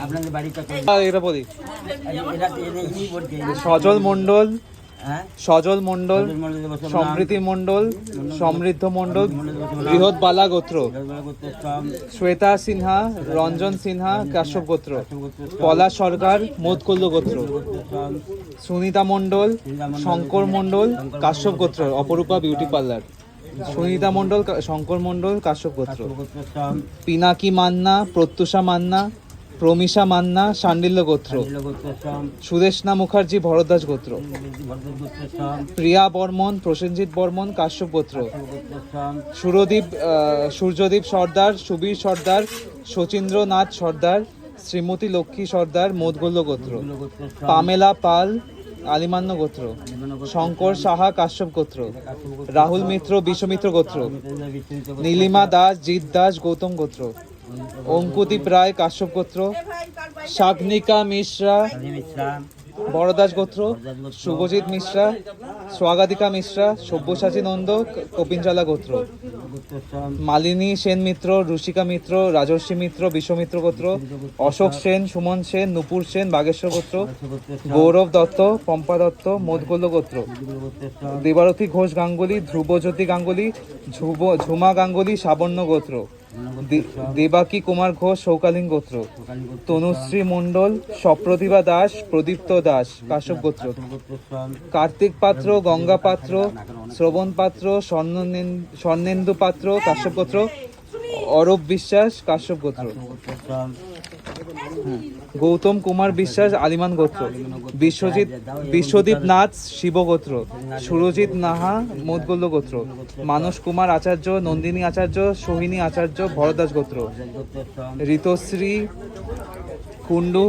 আপনাদের বাড়িটা এটা বলি। সজল মণ্ডল হ্যাঁ? সজল মণ্ডল সমৃদ্ধি মণ্ডল সমৃদ্ধ মণ্ডল বৃহৎ বালা গোত্র। শ্বেতা সিনহা রঞ্জন সিনহা কাশ্যপ গোত্র। পলা সরকার মোদকল্য গোত্র। সুনিতা মণ্ডল, শঙ্কর মণ্ডল কাশ্যপ গোত্র অপরূপা বিউটি পার্লার সুনিতা মণ্ডল কা- শঙ্কর মণ্ডল কাশ্যপ গোত্র। পিনাকি মান্না প্রত্যুষা মান্না প্রমিষা মান্না শান্ডিল্য গোত্র। সুদেশনা মুখার্জি ভরদ্বাজ গোত্র। প্রিয়া বর্মন প্রসেনজিৎ বর্মন কাশ্যপ গোত্র। সুরদীপ সূর্যদীপ সর্দার সুবীর সর্দার শচীন্দ্রনাথ সর্দার শ্রীমতী লক্ষ্মী সর্দার মোদগল্য গোত্র। পামেলা পাল আলিমান্য গোত্র। শঙ্কর সাহা কাশ্যপ গোত্র। রাহুল মিত্র বিশ্বমিত্র গোত্র। গোত্র, নীলিমা দাস জিৎ দাস গৌতম গোত্র। অঙ্কুদীপ রায় কাশ্যপ গোত্র, শাগনিকা মিশ্রা, বড়দাস গোত্র শুভজিৎ মিশ্রা স্বাগতিকা মিশ্রা, সব্যসাচী নন্দ, কপিনচালা গোত্র, মালিনী সেন মিত্র রুষিকা মিত্র, রাজর্ষি মিত্র, বিশ্বমিত্র গোত্র, অশোক সেন, সুমন সেন, নুপুর সেন, বাগেশ্বর গোত্র, গৌরব দত্ত, পম্পা দত্ত, মোদগোল্য গোত্র দেবারতী ঘোষ গাঙ্গুলি, ধ্রুবজ্যোতি গাঙ্গুলি ঝুমা গাঙ্গুলি, সাবর্ণ গোত্র। দেবাকী কুমার ঘোষ, সৌকালীন গোত্র। তনুশ্রী মণ্ডল, সপ্রতিভা দাস, প্রদীপ্ত দাস, কাশ্যপ গোত্র। কার্তিক পাত্র, গঙ্গা পাত্র, শ্রবণ পাত্র স্বর্ণেন- স্বর্ণেন্দু পাত্র, কাশ্যপ গোত্র, অরূপ বিশ্বাস, কাশ্যপ গোত্র। গৌতম কুমার বিশ্বাস, আলিমান গোত্র। বিশ্বজিৎ, বিশ্বদীপ নাথ, শিব গোত্র। সুরজিৎ নাহা, মোদগল্য গোত্র। মানস কুমার আচার্য, নন্দিনী আচার্য, সোহিনী আচার্য ভরদাস গোত্র। ঋতশ্রী কুণ্ডু,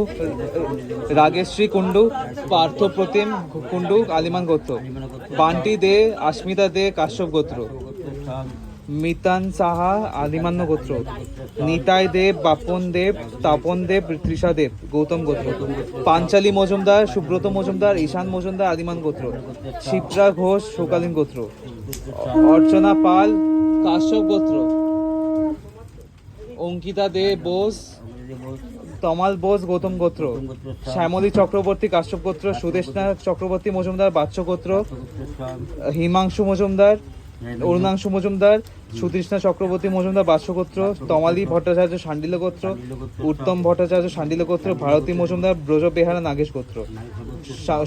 রাগেশ্রী কুণ্ডু পার্থ প্রতিম কুণ্ডু, আলিমান গোত্র। বান্টি দে, আস্মিতা দে, কাশ্যপ গোত্র। মিতান সাহা, আলিমান্য গোত্র, নিতাই দেব, বাপন দেব, তাপন দেব তৃষা দেব, গৌতম গোত্র, পাঞ্চালী মজুমদার, সুব্রত মজুমদার, ঈশান মজুমদার, আদিমান গোত্র, শিপ্রা ঘোষ সকালীন গোত্র, অর্চনা পাল, কাশ্যপ গোত্র, অঙ্কিতা দে বোস, তমাল বোস, গৌতম গোত্র, শ্যামলী চক্রবর্তী, কাশ্যপ গোত্র সুদেশনা চক্রবর্তী মজুমদার, বাচ্চ গোত্র, হিমাংশু মজুমদার অরুণাংশু মজুমদার সুতৃষ্ণা চক্রবর্তী মজুমদার বাস্যগোত্র তমালী ভট্টাচার্য শান্ডিল গোত্র উত্তম ভট্টাচার্য শান্ডিল গোত্র ভারতী মজুমদার ব্রজ বেহারা নাগেশ গোত্র।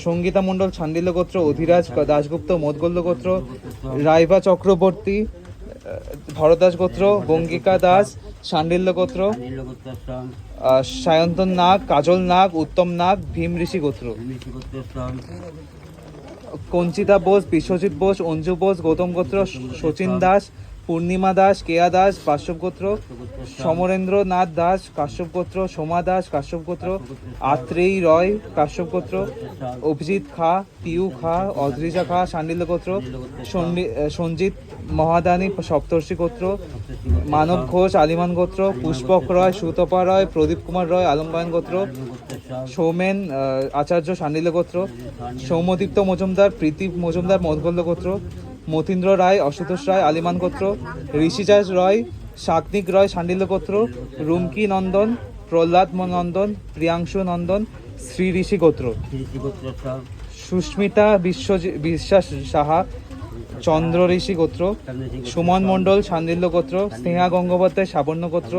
সঙ্গীতা মণ্ডল শান্ডিল গোত্র অধিরাজ দাশগুপ্ত মোদগল্য গোত্র রাইভা চক্রবর্তী ভরদাস গোত্র গঙ্গিকা দাস শান্ডিল্য গোত্র। সায়ন্তন নাগ কাজল নাগ উত্তম নাগ ভীম ঋষি গোত্র। কঞ্চিতা বোস, বিশ্বজিৎ বোস, অঞ্জু বোস, গৌতম গোত্র শচীন দাস, পূর্ণিমা দাস, কেয়া দাস, কাশ্যপ গোত্র, সমরেন্দ্র নাথ দাস, কাশ্যপ গোত্র, সোমা দাস, কাশ্যপ গোত্র, আত্রেয়ী রয়, কাশ্যপ গোত্র, অভিজিৎ খা, পিউ খা, অদ্রিজা খা শান্ডিল্য গোত্র সঞ্জিত মহাদানী, সপ্তর্ষি গোত্র, মানব ঘোষ, আলিমান গোত্র, পুষ্পক রয়, সুতপা রয়, প্রদীপ কুমার রয় আলমবায়ন গোত্র সৌমেন আচার্য শান্ডিল্য গোত্র সৌমদীপ্ত মজুমদার প্রীতি মজুমদার মধগল্য গোত্র মতীন্দ্র রায় অশুতোষ রায় আলিমান গোত্র ঋষিজাজ রয় শাকনিক রয় শান্ডিল্য গোত্র রুমকি নন্দন প্রহ্লাদ নন্দন প্রিয়াংশু নন্দন শ্রী ঋষি গোত্র। সুস্মিতা বিশ্ব বিশ্বাস সাহা চন্দ্র ঋষি গোত্র, সুমন মণ্ডল সান্দিল্য গোত্র, স্নেহা গঙ্গোপাধ্যায় সাবর্ণ গোত্র,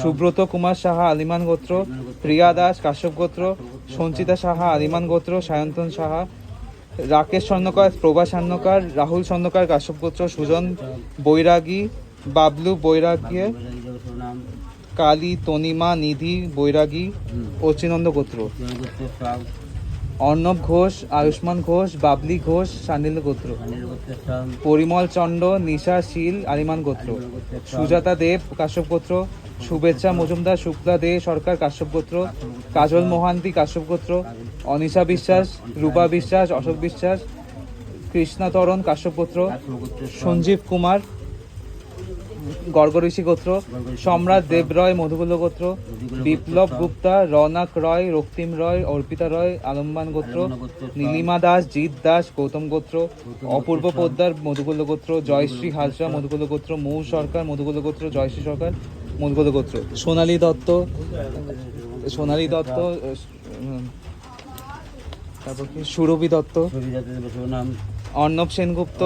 সুব্রত কুমার সাহা আলিমান গোত্র, প্রিয়া দাস কাশ্যপ গোত্র, সঞ্চিতা সাহা আলিমান গোত্র, সায়ন্তন সাহা, রাকেশ স্বর্ণকার প্রভা স্বর্ণকার রাহুল স্বর্ণকার কাশ্যপ গোত্র, সুজন বৈরাগী, বাবলু বৈরাগী কালী তনিমা নিধি বৈরাগী, অচিনন্দ গোত্র। অর্ণব ঘোষ আয়ুষ্মান ঘোষ বাবলি ঘোষ শান্ডিল্য গোত্র। পরিমল চন্ড নিশা শীল আলিমান গোত্র। সুজাতা দেব কাশ্যপ গোত্র। শুভেচ্ছা মজুমদার শুক্লা দে সরকার কাশ্যপ গোত্র। কাজল মোহান্তি কাশ্যপ গোত্র। অনিশা বিশ্বাস রূপা বিশ্বাস অশোক বিশ্বাস। কৃষ্ণাতরণ কাশ্যপ গোত্র। সঞ্জীব কুমার গর্গঋষি গোত্র সম্রাট দেব রয় মধুকুল্য গোত্র বিপ্লব গুপ্তা রৌনক রয় রক্তিম রয় অর্পিতা রয় আলম্বান গোত্র নীলিমা দাস জিৎ দাস গৌতম গোত্র অপূর্ব পোদ্দার মধুকুল্য গোত্র জয়শ্রী হাজরা মধুকুল্য গোত্র মৌ সরকার মধুকুল্য গোত্র জয়শ্রী সরকার মধুকুল্য গোত্র। সোনালী দত্ত সোনালী দত্ত তারপর কি? সুরভি দত্ত অর্ণব সেনগুপ্ত